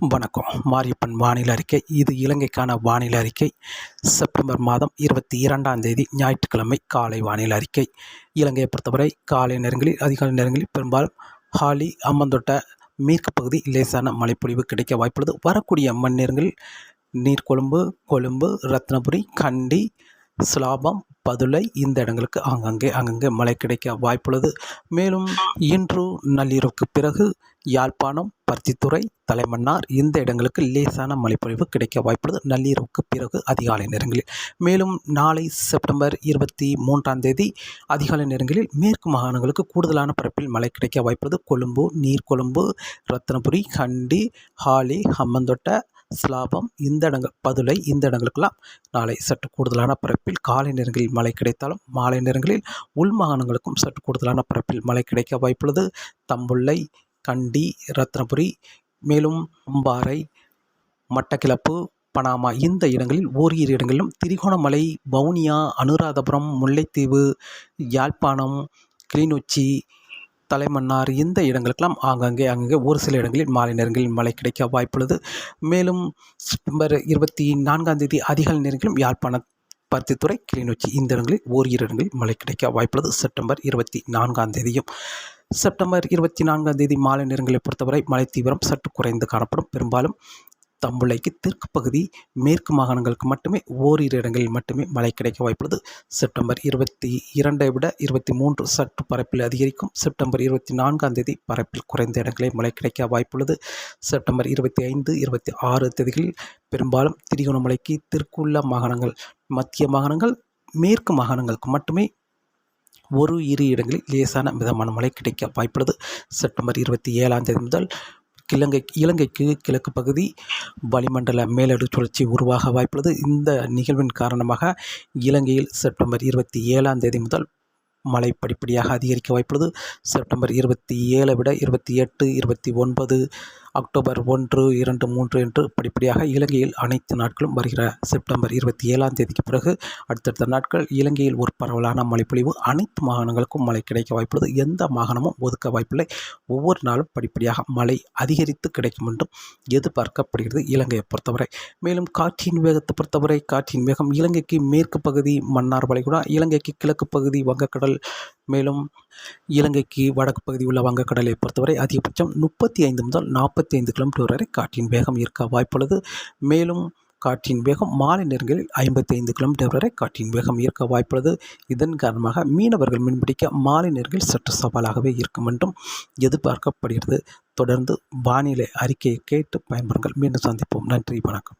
வணக்கம். மாரியப்பன் வானிலை அறிக்கை. இது இலங்கைக்கான வானிலை அறிக்கை. செப்டம்பர் மாதம் இருபத்தி இரண்டாம் தேதி ஞாயிற்றுக்கிழமை காலை வானிலை அறிக்கை. இலங்கையை பொறுத்தவரை காலை நேரங்களில் அதிகாலை நேரங்களில் பெரும்பாலும் ஹாலி அம்மந்தொட்ட மேற்கு பகுதி லேசான மழைப்பொழிவு கிடைக்க வாய்ப்புள்ளது. வரக்கூடிய மண் நேரங்களில் நீர்கொழும்பு கொழும்பு ரத்னபுரி கண்டி சுலாபம் பதுளை இந்த இடங்களுக்கு ஆங்காங்கே அங்கங்கே மழை கிடைக்க வாய்ப்புள்ளது. மேலும் இன்று நள்ளிரவுக்கு பிறகு யாழ்ப்பாணம் பருத்தித்துறை தலைமன்னார் இந்த இடங்களுக்கு லேசான மழைப்பொழிவு கிடைக்க வாய்ப்புள்ளது. நள்ளிரவுக்கு பிறகு அதிகாலை நேரங்களில். மேலும் நாளை செப்டம்பர் இருபத்தி மூன்றாம் தேதி அதிகாலை நேரங்களில் மேற்கு மாகாணங்களுக்கு கூடுதலான பரப்பில் மழை கிடைக்க வாய்ப்புள்ளது. கொழும்பு நீர்கொழும்பு ரத்னபுரி கண்டி ஹாலி ஹம்மந்தொட்ட ஸ்லாபம் இந்த இடங்கள் பதுளை இந்த இடங்களுக்கெல்லாம் நாளை சற்று கூடுதலான பரப்பில் காலை நேரங்களில் மழை கிடைத்தாலும் மாலை நேரங்களில் உள்மாகாணங்களுக்கும் சற்று கூடுதலான பரப்பில் மழை கிடைக்க வாய்ப்புள்ளது. தம்புள்ளை கண்டி ரத்னபுரி மேலும் அம்பாறை மட்டக்கிளப்பு பனாமா இந்த இடங்களில் ஓரிரு இடங்களிலும் திரிகோணமலை வவுனியா அனுராதபுரம் முல்லைத்தீவு யாழ்ப்பாணம் கிளிநொச்சி தலைமன்னார் இந்த இடங்களுக்கெல்லாம் ஆங்காங்கே அங்கங்கே ஒரு சில இடங்களில் மாலை நேரங்களில் மழை கிடைக்க வாய்ப்புள்ளது. மேலும் செப்டம்பர் இருபத்தி நான்காம் தேதி அதிகாலை நேரங்களிலும் யாழ்ப்பாண பருத்தித்துறை கிளிநொச்சி இந்த இடங்களில் ஓரிரு இடங்களில் மழை கிடைக்க வாய்ப்புள்ளது. செப்டம்பர் இருபத்தி நான்காம் தேதியும் செப்டம்பர் இருபத்தி நான்காம் தேதி மாலை நேரங்களை பொறுத்தவரை மழை தீவிரம் சற்று குறைந்து காணப்படும். பெரும்பாலும் தம்புளைக்கு தெற்கு பகுதி மேற்கு மாகாணங்களுக்கு மட்டுமே ஓரிரு இடங்களில் மட்டுமே மழை கிடைக்க வாய்ப்புள்ளது. செப்டம்பர் இருபத்தி இரண்டை விட இருபத்தி மூன்று சற்று பரப்பில் அதிகரிக்கும். செப்டம்பர் இருபத்தி நான்காம் தேதி பரப்பில் குறைந்த இடங்களில் மழை கிடைக்க வாய்ப்புள்ளது. செப்டம்பர் இருபத்தி ஐந்து இருபத்தி ஆறு தேதிகளில் பெரும்பாலும் திரிகோணமலைக்கு தெற்குள்ள மாகாணங்கள் மத்திய மாகாணங்கள் மேற்கு மாகாணங்களுக்கு மட்டுமே ஒரு இரு இடங்களில் லேசான மிதமான மழை கிடைக்க வாய்ப்புள்ளது. செப்டம்பர் இருபத்தி ஏழாம் தேதி முதல் கிழங்கை இலங்கைக்கு கிழக்கு பகுதி வளிமண்டல மேலடு சுழற்சி உருவாக வாய்ப்புள்ளது. இந்த நிகழ்வின் காரணமாக இலங்கையில் செப்டம்பர் இருபத்தி ஏழாம் தேதி முதல் மழை படிப்படியாக அதிகரிக்க வாய்ப்புள்ளது. செப்டம்பர் இருபத்தி ஏழை விட இருபத்தி எட்டு இருபத்தி ஒன்பது அக்டோபர் ஒன்று இரண்டு மூன்று என்று படிப்படியாக இலங்கையில் அனைத்து நாட்களும் வருகிற செப்டம்பர் இருபத்தி ஏழாம் தேதிக்கு பிறகு அடுத்தடுத்த நாட்கள் இலங்கையில் ஒரு பரவலான மழைப்பொழிவு அனைத்து மாகாணங்களுக்கும் மழை கிடைக்க வாய்ப்புள்ளது. எந்த மாகாணமும் ஒதுக்க வாய்ப்பில்லை. ஒவ்வொரு நாளும் படிப்படியாக மழை அதிகரித்து கிடைக்கும் என்றும் எதிர்பார்க்கப்படுகிறது இலங்கையை பொறுத்தவரை. மேலும் காற்றின் வேகத்தை பொறுத்தவரை காற்றின் வேகம் இலங்கைக்கு மேற்கு பகுதி மன்னார் வளைகுடா இலங்கைக்கு கிழக்கு பகுதி வங்கக்கடல் மேலும் இலங்கைக்கு வடக்கு பகுதி உள்ள வங்கக்கடலை பொறுத்தவரை அதிகபட்சம் முப்பத்தி ஐந்து முதல் நாற்பத்தி ஐந்து கிலோமீட்டர் வரை காற்றின் வேகம் இருக்க வாய்ப்புள்ளது. மேலும் காற்றின் வேகம் மாலை நேரங்களில் ஐம்பத்தி ஐந்து கிலோமீட்டர் வரை காற்றின் வேகம் இருக்க வாய்ப்புள்ளது. இதன் காரணமாக மீனவர்கள் மீன்பிடிக்க மாலை நேரங்களில் சற்று சவாலாகவே இருக்கும் என்றும் எதிர்பார்க்கப்படுகிறது. தொடர்ந்து வானிலை அறிக்கையை கேட்டு பயன்பெறுங்கள். மீண்டும் சந்திப்போம். நன்றி வணக்கம்.